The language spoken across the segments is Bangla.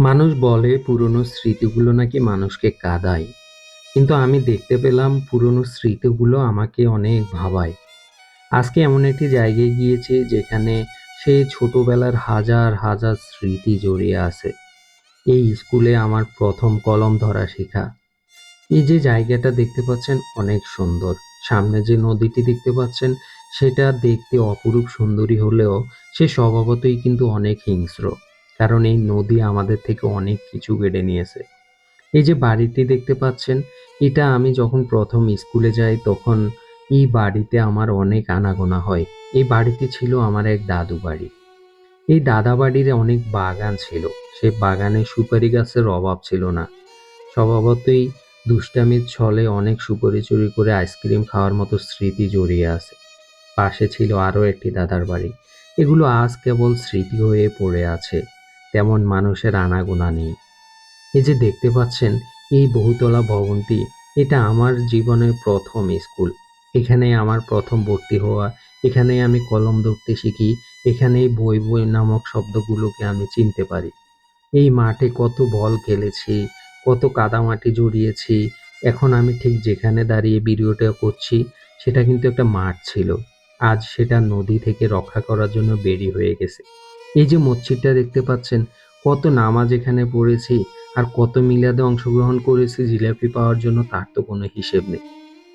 মানুষ বলে পুরনো স্মৃতিগুলো নাকি মানুষকে কাঁদায়। কিন্তু আমি দেখতে পেলাম পুরনো স্মৃতিগুলো আমাকে অনেক ভাবায়। আজকে এমন একটি জায়গায় গিয়েছি যেখানে সেই ছোটবেলার হাজার হাজার স্মৃতি জড়িয়ে আছে। এই স্কুলে আমার প্রথম কলম ধরা শেখা। এই যে জায়গাটা দেখতে পাচ্ছেন অনেক সুন্দর। সামনে যে নদীটি দেখতে পাচ্ছেন সেটা দেখতে অপরূপ সুন্দরী হলেও সে স্বভাবতই কিন্তু অনেক হিংস্র। কারণ এই নদী আমাদের থেকে অনেক কিছু কেড়ে নিয়েছে। এই যে বাড়িটি দেখতে পাচ্ছেন, এটা আমি যখন প্রথম স্কুলে যাই তখন এই বাড়িতে আমার অনেক আনাগোনা হয়। এই বাড়িটি ছিল আমার এক দাদু বাড়ি। এই দাদা বাড়ির অনেক বাগান ছিল। সে বাগানে সুপারি গাছের অভাব ছিল না। স্বভাবতই দুষ্টামির ছলে অনেক সুপারি চুরি করে আইসক্রিম খাওয়ার মতো স্মৃতি জড়িয়ে আছে। পাশে ছিল আরও একটি দাদার বাড়ি। এগুলো আজ কেবল স্মৃতি হয়ে পড়ে আছে। তেমন মানুষের আনাগোনা নেই। এই যে দেখতে পাচ্ছেন, এই বহুতলা ভবনটি, এটা আমার জীবনের প্রথম স্কুল। এখানে আমার প্রথম ভর্তি হওয়া, এখানে আমি কলম ধরতে শিখি, এখানেই বই বই নামক শব্দগুলোকে আমি চিনতে পারি। এই মাঠে কত বল খেলেছি, কত কাদামাটি জড়িয়েছি, এখন আমি ঠিক যেখানে দাঁড়িয়ে ভিডিওটা করছি, সেটা কিন্তু একটা মাঠ ছিল। আজ সেটা নদী থেকে রক্ষা করার জন্য বেরি হয়ে গেছে। এই যে মসজিদটা দেখতে পাচ্ছেন, কত নামাজ এখানে পড়েছি আর কত মিলাদে অংশগ্রহণ করেছি, জিলাপি পাওয়ার জন্য তার তো কোনো হিসেব নেই।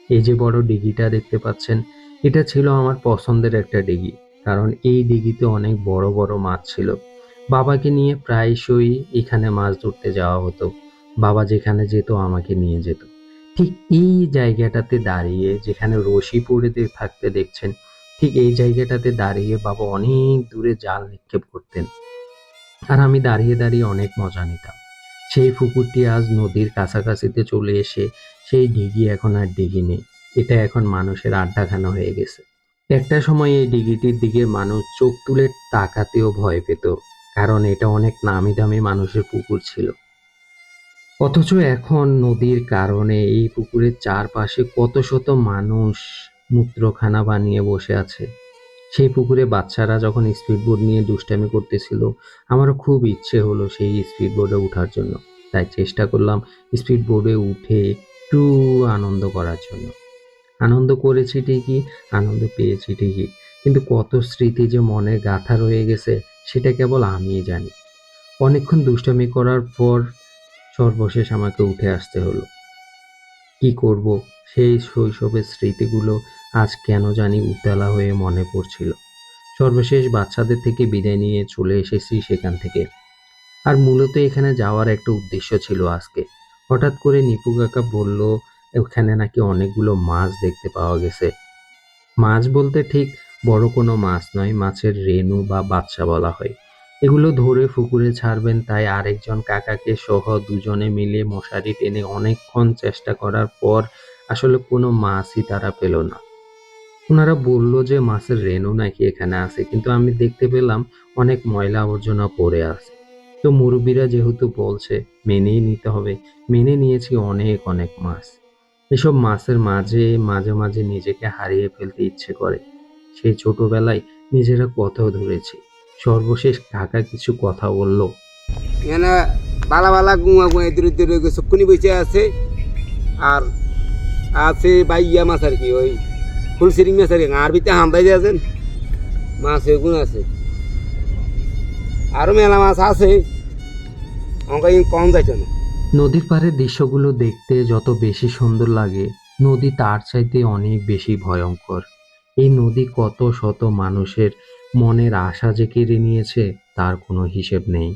এই যে বড় ডিগিটা দেখতে পাচ্ছেন, এটা ছিল আমার পছন্দের একটা ডিগি, কারণ এই ডিগিতে অনেক বড় বড় মাছ ছিল। বাবাকে নিয়ে প্রায়শই এখানে মাছ ধরতে যাওয়া হতো। বাবা যেখানে যেত, আমাকে নিয়ে যেত। ঠিক এই জায়গাটাতে দাঁড়িয়ে, যেখানে রশি পড়ে থাকতে দেখছেন ঠিক এই জায়গাটাতে দাঁড়িয়ে বাবা অনেক দূরে জাল নিক্ষেপ করতেন। আর আমি দাঁড়িয়ে দাঁড়িয়ে অনেক মজা নিতাম। সেই পুকুরটি আজ নদীর কাছাকাছিতে চলে এসে সেই ডিগি এখন আর ডিগি নেই। এটা এখন মানুষের আড্ডাখানা হয়ে গেছে। একটা সময় এই ডিগিটির দিকে মানুষ চোখ তুলে তাকাতেও ভয় পেত, কারণ এটা অনেক নামি দামি মানুষের পুকুর ছিল। অথচ এখন নদীর কারণে এই পুকুরের চারপাশে কত শত মানুষ মূত্রখানা বানিয়ে বসে আছে। সেই পুকুরে বাচ্চারা যখন স্পিডবোট নিয়ে দুষ্টামি করতেছিল, আমারও খুব ইচ্ছে হলো সেই স্পিড বোর্ডে ওঠার জন্য। তাই চেষ্টা করলাম স্পিড বোর্ডে উঠে একটু আনন্দ করার জন্য। আনন্দ করেছি ঠিকই, আনন্দ পেয়েছি ঠিকই। কিন্তু কত স্মৃতি যে মনে গাথা রয়ে গেছে, সেটা কেবল আমিই জানি। অনেকক্ষণ দুষ্টামি করার পর সর্বশেষ আমাকে উঠে আসতে হলো। কি করব? সেই শৈশবের স্মৃতিগুলো আজ কেন জানি উতলা হয়ে মনে পড়ছিল। সর্বশেষ বাচ্চাদের থেকে বিদায় নিয়ে চলে এসেছি সেখান থেকে। আর মূলত এখানে যাওয়ার একটা উদ্দেশ্য ছিল আজকে। হঠাৎ করে নিপু কাকা বলল, ওখানে নাকি অনেকগুলো মাছ দেখতে পাওয়া গেছে। মাছ বলতে ঠিক বড় কোনো মাছ নয়, মাছের রেণু বা বাচ্চা বলা হয়। এগুলো ধরে পুকুরে ছাড়বেন, তাই আরেকজন কাকাকে সহ দুজনে মিলে মশারি টেনে অনেকক্ষণ চেষ্টা করার পর আসলে কোনো মাছই তারা পেল না ওনারা বলল যে মাছের রেণু নাকি এখানে আছে কিন্তু আমি দেখতে পেলাম অনেক ময়লা আবর্জনা পড়ে আছে তো মুরব্বীরা যেহেতু বলছে মেনেই নিতে হবে মেনে নিয়েছি অনেক অনেক মাছ এসব মাছের মাঝে মাঝে মাঝে নিজেকে হারিয়ে ফেলতে ইচ্ছে করে সেই ছোটবেলায় নিজেরা কত ধরেছি সর্বশেষ কাকা কিছু কথা বলল এখানে বালা বালা গুয়া গুঁয়া দূরে দূরে চকুনি বসে আছে আর আছে বাইয়া মাছ আর কি, ওই ফুলসিরিং মাছ আর কি, আর ভিতরে হামদাই যে আছেন? মাছ এগুন আছে। আরও মেলা মাছ আছে। আমাকে কম যাইছে না। নদীর পাড়ের দৃশ্যগুলো দেখতে যত বেশি সুন্দর লাগে, নদী তার চাইতে অনেক বেশি ভয়ঙ্কর। এই নদী কত শত মানুষের মনের আশা যে কেড়ে নিয়েছে, তার কোনো হিসেব নেই।